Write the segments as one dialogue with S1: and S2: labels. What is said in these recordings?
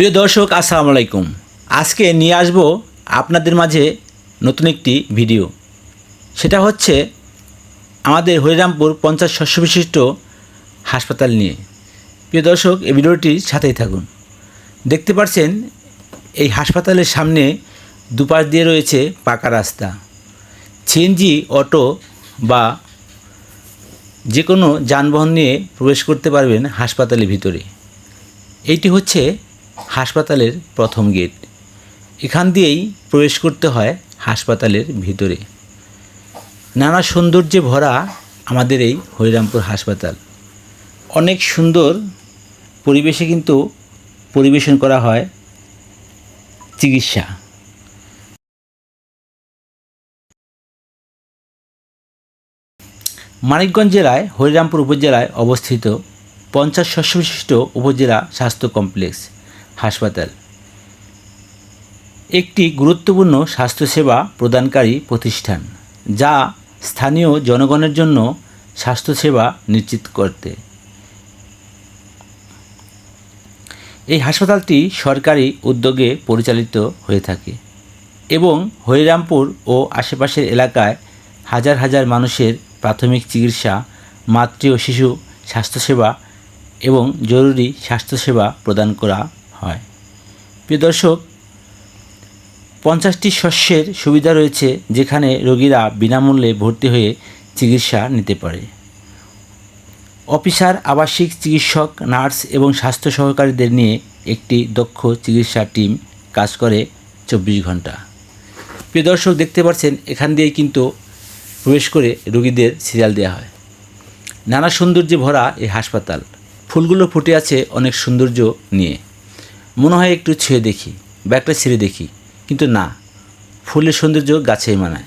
S1: প্রিয় দর্শক, আসসালামু আলাইকুম। আজকে নিয়ে আসব আপনাদের মাঝে নতুন একটি ভিডিও। সেটা হচ্ছে আমাদের হরিরামপুর পঞ্চাশ শস্য বিশিষ্ট হাসপাতাল নিয়ে। প্রিয় দর্শক, এই ভিডিওটির সাথেই থাকুন। দেখতে পাচ্ছেন এই হাসপাতালের সামনে দুপাশ দিয়ে রয়েছে পাকা রাস্তা। সিএনজি, অটো বা যে কোনো যানবাহন নিয়ে প্রবেশ করতে পারবেন হাসপাতালের ভিতরে। এইটি হচ্ছে হাসপাতালের প্রথম গেট। এখান দিয়েই প্রবেশ করতে হয় হাসপাতালের ভিতরে। নানা সৌন্দর্যে ভরা আমাদের এই হরিরামপুর হাসপাতাল। অনেক সুন্দর পরিবেশে কিন্তু পরিবেশন করা হয় চিকিৎসা। মানিকগঞ্জ জেলায়, হরিরামপুর উপজেলায় অবস্থিত পঞ্চাশ শস্য বিশিষ্ট উপজেলা স্বাস্থ্য কমপ্লেক্স। হাসপাতাল। একটি গুরুত্বপূর্ণ স্বাস্থ্যসেবা প্রদানকারী প্রতিষ্ঠান, যা স্থানীয় জনগণের জন্য স্বাস্থ্যসেবা নিশ্চিত করতে। এই হাসপাতালটি সরকারি উদ্যোগে পরিচালিত হয়ে থাকে এবং হরিরামপুর ও আশেপাশের এলাকায় হাজার হাজার মানুষের প্রাথমিক চিকিৎসা, মাতৃ ও শিশু স্বাস্থ্যসেবা এবং জরুরি স্বাস্থ্যসেবা প্রদান করা হয়। প্রিয় দর্শক, পঞ্চাশটি শস্যের সুবিধা রয়েছে যেখানে রোগীরা বিনামূল্যে ভর্তি হয়ে চিকিৎসা নিতে পারে। অফিসার, আবাসিক, চিকিৎসক, নার্স এবং স্বাস্থ্য সহকারীদের নিয়ে একটি দক্ষ চিকিৎসা টিম কাজ করে চব্বিশ ঘণ্টা প্রিয় দর্শক, দেখতে পাচ্ছেন, এখান দিয়ে কিন্তু প্রবেশ করে রোগীদের সিরিয়াল দেওয়া হয়। নানা সৌন্দর্যে ভরা এই হাসপাতাল। ফুলগুলো ফুটে আছে অনেক সৌন্দর্য নিয়ে। মনে হয় একটু ছুঁয়ে দেখি বা একটা ছেড়ে দেখি, কিন্তু না, ফুলের সৌন্দর্য গাছেই মানায়।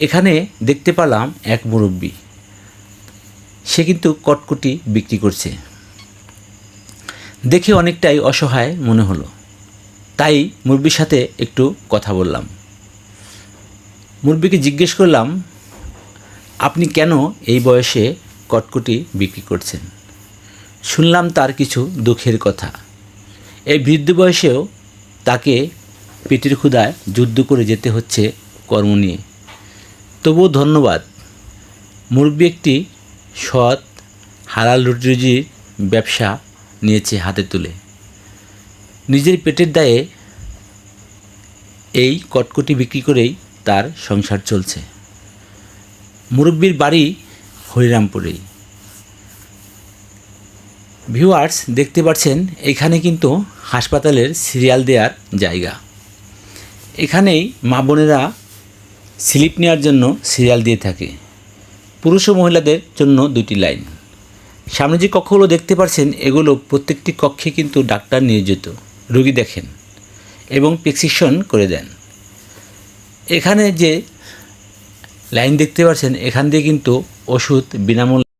S1: এখানে দেখতে পেলাম এক মুরব্বী। সে কিন্তু কটকটি বিক্রি করছে। দেখে অনেকটাই অসহায় মনে হলো। তাই মুরব্বির সাথে একটু কথা বললাম। মুরব্বিকে জিজ্ঞেস করলাম, আপনি কেন এই বয়সে কটকটি বিক্রি করছেন? শুনলাম তার কিছু দুঃখের কথা। এই বৃদ্ধ বয়সেও তাকে পেটের ক্ষুদায় যুদ্ধ করে যেতে হচ্ছে কর্ম নিয়ে। তবুও ধন্যবাদ। মুরব্বী একটি সৎ, হালাল রুটি রুজির ব্যবসা নিয়েছে হাতে তুলে। নিজের পেটের দায়ে এই কটকটি বিক্রি করেই তার সংসার চলছে। মুরব্বীর বাড়ি হরিরামপুরেই। ভিউয়ার্স দেখতে পাচ্ছেন, এখানে কিন্তু হাসপাতালের সিরিয়াল দেওয়ার জায়গা। এখানেই মা বোনেরা স্লিপ নেওয়ার জন্য সিরিয়াল দিয়ে থাকে। পুরুষ ও মহিলাদের জন্য দুটি লাইন সামনে যে কক্ষগুলো দেখতে পাচ্ছেন, এগুলো প্রত্যেকটি কক্ষে কিন্তু ডাক্তার নিয়োজিত, রোগী দেখেন এবং প্রেসক্রিপশন করে দেন। এখানে যে লাইন দেখতে পাচ্ছেন, এখান দিয়ে কিন্তু ওষুধ বিনামূল্যে